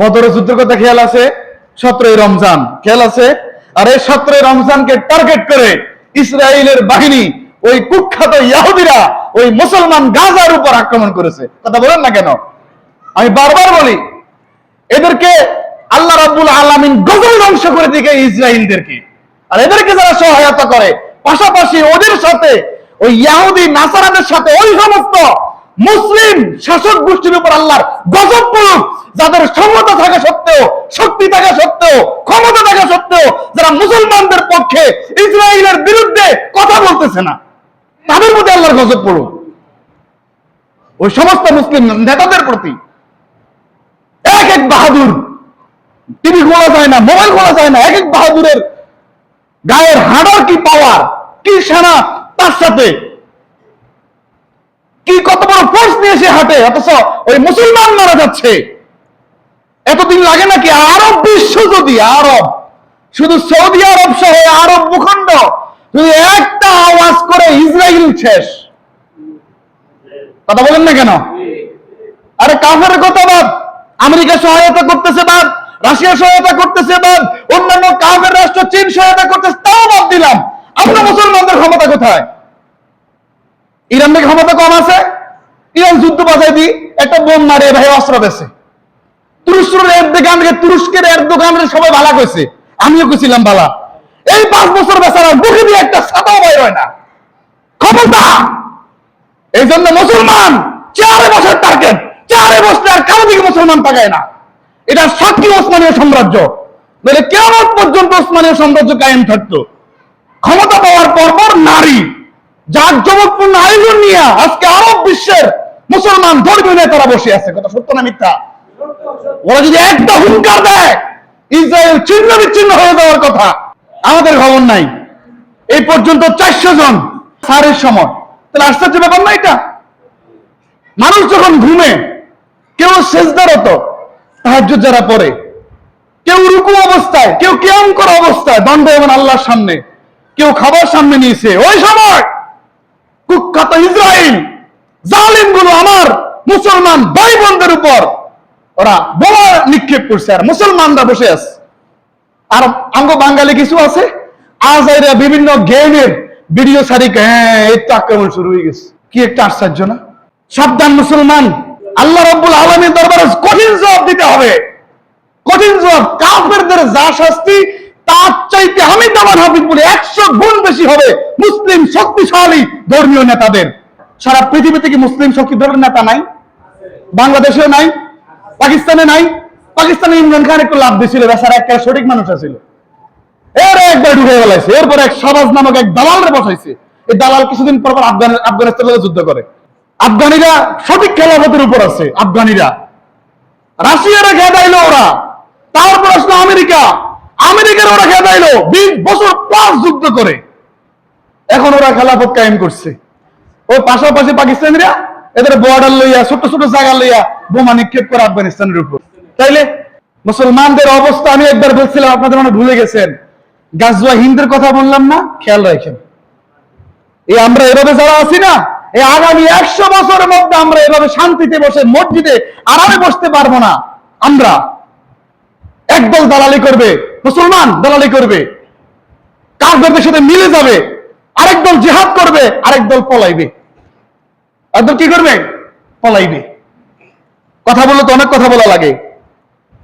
বদরের যুদ্ধের কথা খেয়াল আছে? সতেরোই রমজান, খেয়াল আছে? আর এই সতেরোই রমজানকে টার্গেট করে ইসরায়েলের বাহিনী, ওই কুখ্যাত ইয়াহুদিরা ওই মুসলমান গাজার উপর আক্রমণ করেছে। কথা বলেন না কেন? আমি বারবার বলি, এদেরকে আল্লাহ রাব্বুল আলামিন গজল ধ্বংস করে দিকে ইসরায়েলদেরকে। আর এদেরকে যারা সহায়তা করে, পাশাপাশি ওদের সাথে, ওই ইয়াহুদি নাসারাদের সাথে ওই সমস্ত মুসলিম শাসক গোষ্ঠীর উপর আল্লাহর গজব পড়ুক যাদের ক্ষমতা থাকা সত্ত্বেও, শক্তি থাকা সত্ত্বেও, ক্ষমতা থাকা সত্ত্বেও যারা মুসলমানদের পক্ষে ইসরায়েলের বিরুদ্ধে কথা বলতেছে না, তাদের মধ্যে আল্লাহর গজব পড়ুক ওই সমস্ত মুসলিম নেতাদের প্রতি এক এক বাহাদুর টিভি খোলা যায় না মোবাইল খোলা যায় না, এক এক বাহাদুরের গায়ের হাড়ার কি পাওয়ার কি সেনা, তার সাথে কি কত বড় ফোর্স নিয়ে সে হাঁটে, অথচ ওই মুসলমান মারা যাচ্ছে। এতদিন লাগে নাকি? আরব বিশ্ব যদি আরব, শুধু সৌদি আরব সহ আরব ভূখণ্ড, যদি একটা আওয়াজ করে ইসরায়েল শেষ। কথা বলেন না কেন? আরে কাফের কথা বাদ আমেরিকা সহায়তা করতেছে বাদ, রাশিয়া সহায়তা করতেছে বাদ, অন্যান্য কাফের রাষ্ট্র চীন সহায়তা করতেছে, তাও বাদ দিলাম। আমরা মুসলমানদের ক্ষমতা কোথায়? ইরানের ক্ষমতা কম আছে? ইরান যুদ্ধ বাজাই দি, একটা বোম মারে, ভাই, অস্ত্র বেছে। তুরস্কের এর তুরস্কের সবাই ভালা আমিও ভালা। এই পাঁচ বছর বেচারা মুখে দিয়ে একটা বাইর হয় না। এই জন্য মুসলমান টার্গেট আর কারও দিকে মুসলমান না। এটা সাক্ষী ওসমানীয় সাম্রাজ্য। নইলে কেমন পর্যন্ত ওসমানীয় সাম্রাজ্য কায়েম থাকতো। ক্ষমতা পাওয়ার পর পর নারী, যার জমকপূর্ণ আয়োজন নিয়ে আজকে আরব বিশ্বের মুসলমান ধর্মীয় নেতারা বসে আছে। কথা সত্য না মিথ্যা? ওরা যদি একটা হুঙ্কার দেয়, ইসরায়েল ছিন্ন বিচ্ছিন্ন হয়ে যাওয়ার কথা। আমাদের খবর নাই। এই পর্যন্ত চারশো জন সারের সময় তাহলে আশ্চর্য ব্যাপার না এটা? মানুষ যখন ঘুমে, কেউ সেজদারত সাহায্য যারা পড়ে, কেউ রুকু অবস্থায়, কেউ কেম করা অবস্থায়, দণ্ড এবং আল্লাহর সামনে। কেউ খাবার সামনে নিয়েছে, ওই সময় কুখ্যাত ইসরায়েল জালিমগুলো আমার মুসলমান ভাই বোনদের উপর ওরা বোমা নিক্ষেপ করছে আর মুসলমানরা বসে আছে। আর আঙ্গ বাঙালি কিছু আছে? আজ বিভিন্ন গেমের ভিডিও সারি হ্যাঁ এই তো আক্রমণ শুরু হয়ে গেছে। কি একটা আশ্চর্য না? সাবধান মুসলমান। আল্লাহ রব্বুল আলমীর দরবারে কঠিন জবাব দিতে হবে। কঠিন জবাব। কাফেরদের যা শাস্তি, তার চাইতে আমি দামান হাফিজ বলি একশো গুণ বেশি হবে মুসলিম শক্তিশালী ধর্মীয় নেতাদের। সারা পৃথিবীতে কি মুসলিম শক্তিধরের নেতা নাই, বাংলাদেশেও নাই পাকিস্তানে নাই। পাকিস্তানে ইমরান খান একটু লাভ দিছিল, বেচারা একটা সঠিক মানুষ আছিল। এর একবার ঢুকে গেলাইছে, এরপর এক সমাজ নামক এক দালালরে বসাইছে। এই দালাল কিছুদিন পর পর আফগান আফগানিস্তানের যুদ্ধ করে। আফগানিরা সঠিক খেলাফতের উপর আছে, আফগানিরা। রাশিয়ারা খেদাইলো ওরা। তারপর আসলো আমেরিকা। আমেরিকার ওরা খেদাইলো বিশ বছর প্লাস যুদ্ধ করে। এখন ওরা খেলাফত কায়েম করছে। ও পাশাপাশি পাকিস্তানিরা এদের বর্ডার লইয়া ছোট ছোট জায়গা লইয়া বোমা নিক্ষেপ করে আফগানিস্তানের উপর। তাইলে মুসলমানদের অবস্থা, আমি একবার বলছিলাম, আপনাদের মনে ভুলে গেছেন। গাজওয়া হিন্দের কথা বললাম না, খেয়াল রাখেন। এই আমরা এভাবে যারা আছি না এই আগামী একশো বছরের মধ্যে আমরা এভাবে শান্তিতে বসে মসজিদে আরামে বসতে পারব না। আমরা একদল দালালি করবে, মুসলমান দালালি করবে। কাফেরদের সাথে মিলে যাবে আরেক দল জেহাদ করবে আরেক দল পলাইবে। একদল কি করবে? পলাইবে। কথা বললে তো অনেক কথা বলা লাগে।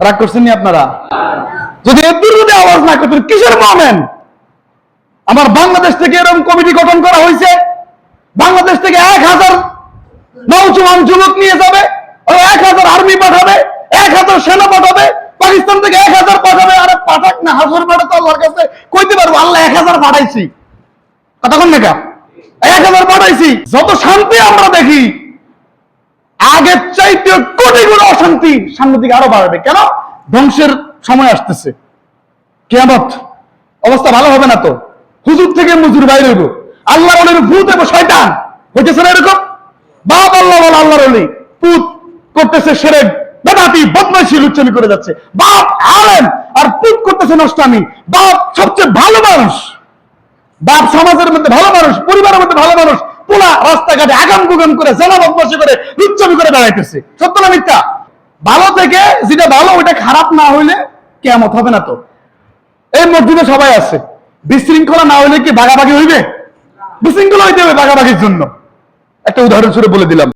রাগ করছেন নি আপনারা? যদি আওয়াজ না করতেন, কিসের মানেন আমার বাংলাদেশ থেকে এরকম কমিটি গঠন করা হয়েছে, বাংলাদেশ থেকে এক হাজার নৌজওয়ান যুবক নিয়ে যাবে, ওই এক হাজার আর্মি পাঠাবে, এক হাজার সেনা পাঠাবে, পাকিস্তান থেকে এক হাজার পাঠাবে, আরে পাঠাক না, হাজার পাঠা তো আল্লাহর কাছে কইতে পারব, আল্লাহ এক হাজার পাঠাইছি। কতক্ষণ দেখা এক হাজার পাঠাইছি। যত শান্তি আমরা দেখি আগের চাইতে কোটি গুণ অশান্তি সামনের দিকে আরও বাড়বে। কেন? ধ্বংসের সময় আসতেছে। কেয়ামত। অবস্থা ভালো হবে না তো? হুজুর থেকে মুজুর বাইরে হইব। আল্লাহর অলির ভূত এবং শয়তান। হইতেছে না এরকম? বাপ আল্লাহ বল আল্লাহর অলি। পুত করতেছে সেরে বেদাতি, বদমাইশি লুচ্চামি করে যাচ্ছে। বাপ আলেম। আর পুত করতেছে নষ্টামি। বাপ সবচেয়ে ভালো মানুষ। বাপ সমাজের মধ্যে ভালো মানুষ পরিবারের মধ্যে ভালো মানুষ পোলা রাস্তাঘাটে আগাম গুগাম করে, জেলা বদমাসি করে লুচ্চামি করে বেড়াইতেছে। সত্য না মিথ্যা? ভালো থেকে যেটা ভালো ওটা খারাপ না হইলে কেমত হবে না তো। এই মসজিদে সবাই আছে। বিশৃঙ্খলা না হইলে কি ভাগাভাগি হইবে? বিশৃঙ্খলা হইতে হবে ভাগাভাগির জন্য। একটা উদাহরণ স্বরূপ বলে দিলাম।